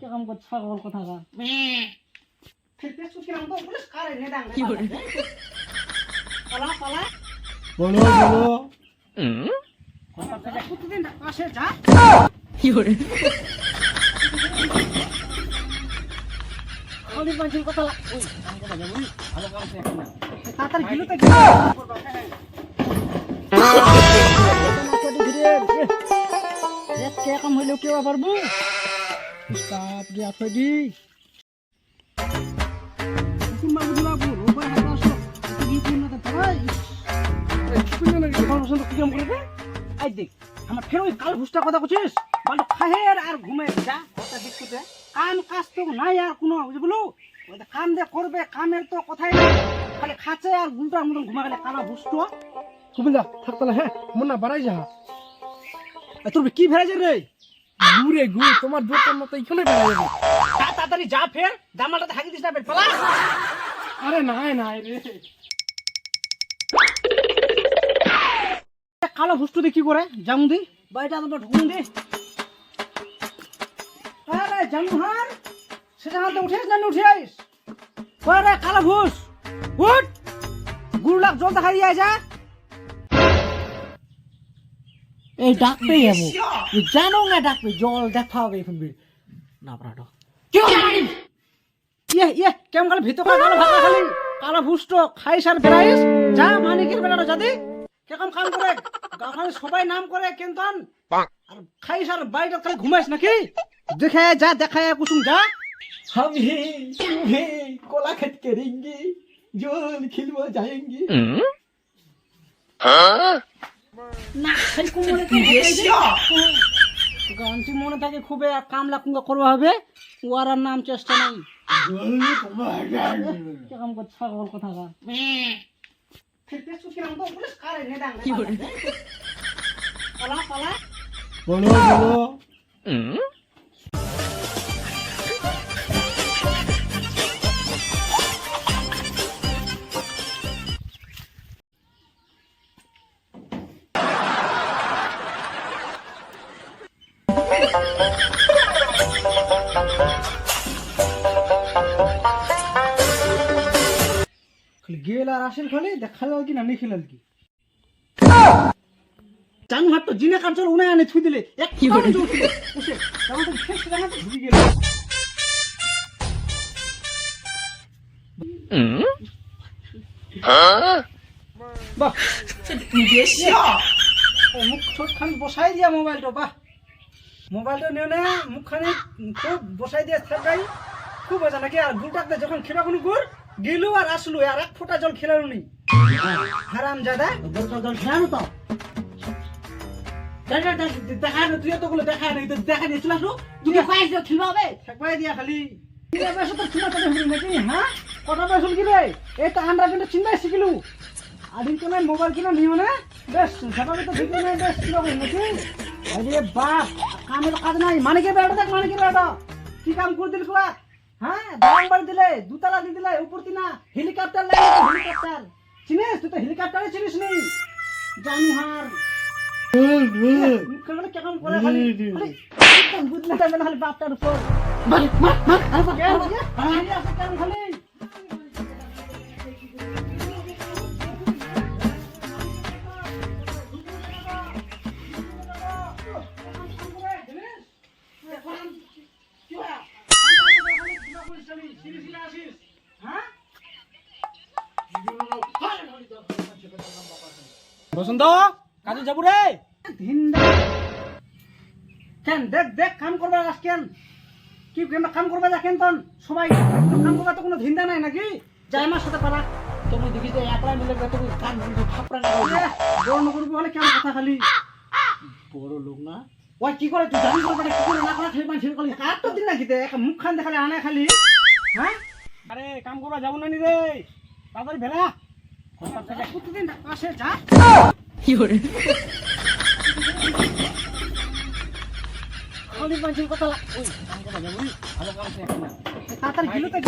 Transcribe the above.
কেমন করে ছাগল কথা কা কি করে পালা পালা বলো যা কি করে খালি মানুষের কথা। তাড়াতাড়ি গিলো তো কে কেউ পারব স্টাফ আছো দি তুমি বাবু দিলা বু রোবা হাতে আসো কি কি না তাই আমার পছন্দ কি কাম করবে আই দেখ, আমার ফের ওই কাল ভুসটা কথা কছিস বালু খাহের আর ঘুমে যা কথা দেখতে কাম কাজ তো নাই আর কোনো তো কাম যে করবে কামের তো কথাই নাই। খালি খাচ্ছে আর গুলটার মতন ঘুমা গেলে কালা ভুসটো কুমিল্লা, থাক তাহলে হ্যাঁ মন না বাড়াই যা। তোর কি ভেড়াছে রে? ঘুরে ঘু তোমার দোকান মতো এখানে বেড়া যাবে তাড়াতাড়ি যা ফের জামালটা থাকি দিস না ফের পালা। আরে নাই নাই রে। কালো দিয়ে কি করে জামু দি বাড়িটা তোমার ঢুকুন দি। আরে জামুহার সেটা হাতে উঠেস না উঠে আইস আরে কালো ভুস উঠ। গুড় লাখ জল দেখা দিয়ে যা। এই ডাকবে যাবো জানো না ডাকবে জল দেখা হবে এখন না প্রাটো ইয়ে ইয়ে কেমন খালি ভিতর কালো ভাগা খালি কালো ভুষ্ট খাইস আর বেড়াইস যা মানিকের বেড়ানো যাদি কেমন কাম করে গাখানে সবাই নাম করে কেন্তন আর খাইস আর বাড়িটা খালি ঘুমাইস নাকি দেখে যা দেখায় কুসুম যা हम ही तुम्हें कोला खत करेंगे जोल खिलवा जाएंगे না গানটি মনে থাকে খুবই আর কামলা কুঙ্গা করবা হবে ওর আর নাম চেষ্টা নাই। কেমন ছাগল কথা কা কি করে পালা পালা বলো বলো। গেল আর আসেন খালি দেখা যাও কি না নি কি। জানু হাত তো জিনে কাঞ্চল উনায় আনে থুই দিলে এক কি করে? জোর ছিল বসে জামা তো শেষ জামা তো ঢুকে গেল। বাহ। ছোটখানি বসাই দিয়া মোবাইলটা বাহ। মোবাইলটা নিয়ে না মুখখানি খুব বসাই দিয়া থাকাই খুব মজা নাকি আর গুড়টাকে যখন খেলা কোনো গুড় গেলু আর আসলু আর এক ফোঁটা জল খেলানো নি হারাম জাদা জল খেলানো তো। দেখা না তুই এতগুলো নেই তো নিয়ে চলে আসলো খেলবা হবে? দিয়া খালি। মোবাইল কিনা নিও না। বেশ বাপ কামের কাজ নাই। মানিকের বেড়া দেখ মানিকের বেড়া কি কাম করে দিল হ্যাঁ দাম বাড়ি দিলে দুতলা দিয়ে দিলে উপর তিনা হেলিকপ্টার লাগে হেলিকপ্টার চিনিস? তুই তো হেলিকপ্টারে চিনিস নি? জানুহার। কেমন করে খালি? বুঝলে বাপটার উপর। মার মার মার আরে বাপ কেন খালি? বসন্ত কাজে যাব রে। কেন? দেখ দেখ কাম করবে আস কেন? কি কাম করবে কেন তন? সবাই কাম করবে তো কোনো ধিন্দা নাই নাকি? যাই আমার সাথে পারা। তুমি দেখি যে একলা মিলে তুমি কান থাপড়া বড় নগর বলে কেমন কথা খালি? বড় লোক না? ওই কি করে তুই জানিস না কি করে না করে খালি মানুষের খালি কার তো দিন নাকি দেখ মুখ খান দেখালে আনা খালি। হ্যাঁ? আরে কাম করবা যাব না নি রে। তাড়াতাড়ি ভেলা প্রতিদিন আসে যা কি করে খালি মানুষের কথা। তাড়াতাড়ি গিলো তো।